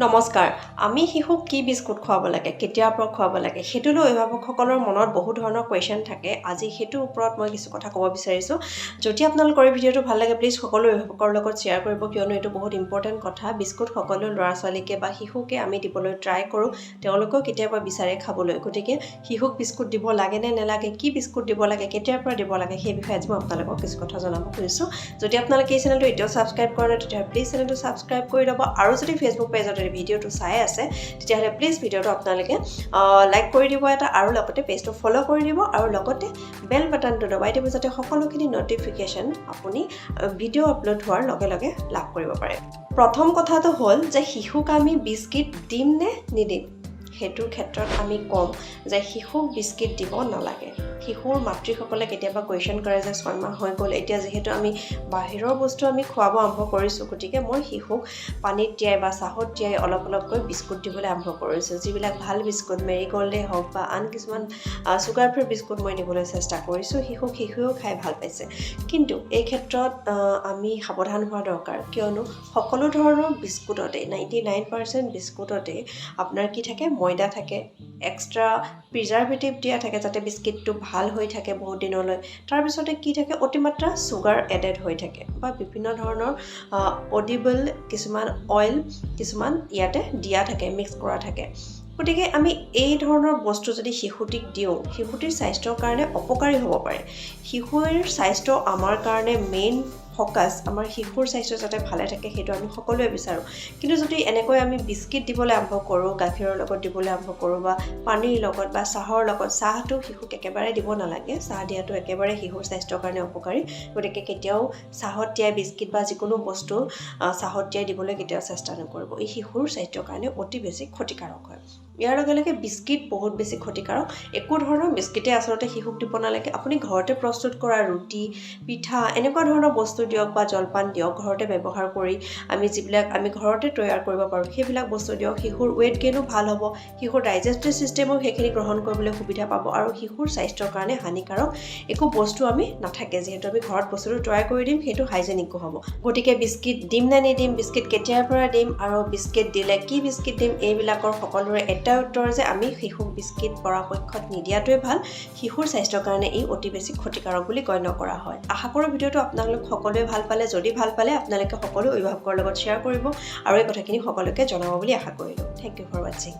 নমস্কাৰ আমি শিশুক কি বিস্কুট খুৱাব লাগে কেতিয়াৰ পৰা খুৱাব লাগে সেইটো লৈ অভিভাৱকসকলৰ মনত বহু ধৰণৰ কুৱেশ্যন থাকে। আজি সেইটোৰ ওপৰত মই কিছু কথা ক'ব বিচাৰিছোঁ। যদি আপোনালোকৰ ভিডিঅ'টো ভাল লাগে প্লিজ সকলো অভিভাৱকৰ লগত শ্বেয়াৰ কৰিব কিয়নো এইটো বহুত ইম্পৰ্টেণ্ট কথা। বিস্কুট সকলো ল'ৰা ছোৱালীকে বা শিশুকে আমি দিবলৈ ট্ৰাই কৰোঁ তেওঁলোকেও কেতিয়াবা বিচাৰে খাবলৈ। গতিকে শিশুক বিস্কুট দিব লাগে নে নেলাগে কি বিস্কুট দিব লাগে কেতিয়াৰ পৰা দিব লাগে সেই বিষয়ে আজি মই আপোনালোকক কিছু কথা জনাব খুজিছোঁ। যদি আপোনালোকে এই চেনেলটো এতিয়াও ছাবস্ক্ৰাইব কৰা নাই তেতিয়াহ'লে প্লিজ চেনেলটো ছাবস্ক্ৰাইব কৰি ল'ব। আৰু যদি ফেচবুক পেজত এই ভিডিঅ'টো চাই আছে, তেতিয়াহ'লে প্লিজ ভিডিঅ'টো আপোনালোকে লাইক কৰি দিব এটা আৰু লগতে পেজটো ফ'ল' কৰি দিব আৰু লগতে বেল বাটনটো দবাই দিব যাতে সকলোখিনি ন'টিফিকেশ্যন আপুনি ভিডিঅ' আপলোড হোৱাৰ লগে লগে লাভ কৰিব পাৰে। প্ৰথম কথাটো হ'ল যে শিশুক আমি বিস্কিট দিম নে নিদিম? সেইটোৰ ক্ষেত্ৰত আমি ক'ম যে শিশুক বিস্কিট দিব নালাগে। শিশুৰ মাতৃসকলে কেতিয়াবা কুৱেশ্যন কৰে যে ছয়মাহ হৈ গ'ল এতিয়া যিহেতু আমি বাহিৰৰ বস্তু আমি খুৱাব আৰম্ভ কৰিছোঁ গতিকে মই শিশুক পানীত তিয়াই বা চাহত তিয়াই অলপ অলপকৈ বিস্কুট দিবলৈ আৰম্ভ কৰিছোঁ। যিবিলাক ভাল বিস্কুট মেৰিগ'ল্ডেই হওক বা আন কিছুমান চুগাৰ ফ্ৰী বিস্কুট মই দিবলৈ চেষ্টা কৰিছোঁ শিশুক শিশুৱেও খাই ভাল পাইছে। কিন্তু এই ক্ষেত্ৰত আমি সাৱধান হোৱা দৰকাৰ। কিয়নো সকলো ধৰণৰ বিস্কুটতে নাইণ্টি নাইন পাৰ্চেণ্ট বিস্কুটতে আপোনাৰ কি থাকে ময়দা থাকে এক্সট্ৰা প্ৰিজাৰ্ভেটিভ দিয়া থাকে যাতে বিস্কিটটো ভাল হৈ থাকে বহুত দিনলৈ। তাৰপিছতে কি থাকে অতিমাত্ৰা চুগাৰ এডেড হৈ থাকে বা বিভিন্ন ধৰণৰ অডিবল কিছুমান অইল কিছুমান ইয়াতে দিয়া থাকে মিক্স কৰা থাকে। গতিকে আমি এই ধৰণৰ বস্তু যদি শিশুটিক দিওঁ শিশুটিৰ স্বাস্থ্যৰ কাৰণে অপকাৰী হ'ব পাৰে। শিশুৰ স্বাস্থ্য আমাৰ কাৰণে মেইন ফ'কাছ আমাৰ শিশুৰ স্বাস্থ্য যাতে ভালে থাকে সেইটো আমি সকলোৱে বিচাৰোঁ। কিন্তু যদি এনেকৈ আমি বিস্কিট দিবলৈ আৰম্ভ কৰোঁ গাখীৰৰ লগত দিবলৈ আৰম্ভ কৰোঁ বা পানীৰ লগত বা চাহৰ লগত চাহটো শিশুক একেবাৰে দিব নালাগে। চাহ দিয়াটো একেবাৰে শিশুৰ স্বাস্থ্যৰ কাৰণে অপকাৰী গতিকে কেতিয়াও চাহত তিয়াই বিস্কিট বা যিকোনো বস্তু চাহত তিয়াই দিবলৈ কেতিয়াও চেষ্টা নকৰিব। এই শিশুৰ স্বাস্থ্যৰ কাৰণে অতি বেছি ক্ষতিকাৰক হয়। ইয়াৰ লগে লগে বিস্কিট বহুত বেছি ক্ষতিকাৰক। একো ধৰণৰ বিস্কিটে আচলতে শিশুক দিব নালাগে। আপুনি ঘৰতে প্ৰস্তুত কৰা ৰুটি পিঠা এনেকুৱা ধৰণৰ বস্তু দিয়ক বা জলপান দিয়ক ঘৰতে ব্যৱহাৰ কৰি আমি যিবিলাক আমি ঘৰতে তৈয়াৰ কৰিব পাৰোঁ সেইবিলাক বস্তু দিয়ক। শিশুৰ ৱেইট গেইনো ভাল হ'ব। শিশুৰ ডাইজেষ্টিভ ছিষ্টেমো সেইখিনি গ্ৰহণ কৰিবলৈ সুবিধা পাব আৰু শিশুৰ স্বাস্থ্যৰ কাৰণে হানিকাৰক একো বস্তু আমি নাথাকে। যিহেতু আমি ঘৰত বস্তুটো তৈয়াৰ কৰি দিম সেইটো হাইজেনিকো হ'ব। গতিকে বিস্কিট দিম নে নিদিম বিস্কিট কেতিয়াৰ পৰা দিম আৰু বিস্কিট দিলে কি বিস্কিট দিম এইবিলাকৰ সকলোৰে এটাই উত্তৰ যে আমি শিশুক বিস্কিট পৰাপক্ষত নিদিয়াটোৱে ভাল। শিশুৰ স্বাস্থ্যৰ কাৰণে ই অতি বেছি ক্ষতিকাৰক বুলি গণ্য কৰা হয়। আশা কৰোঁ ভিডিঅ'টো আপোনালোক সকলোৱে ভাল পালে। যদি ভাল পালে আপোনালোকে সকলো অভিভাৱকৰ লগত শ্বেয়াৰ কৰিব আৰু এই কথাখিনি সকলোকে জনাব বুলি আশা কৰিলোঁ। থেংক ইউ ফৰ ৱাচিং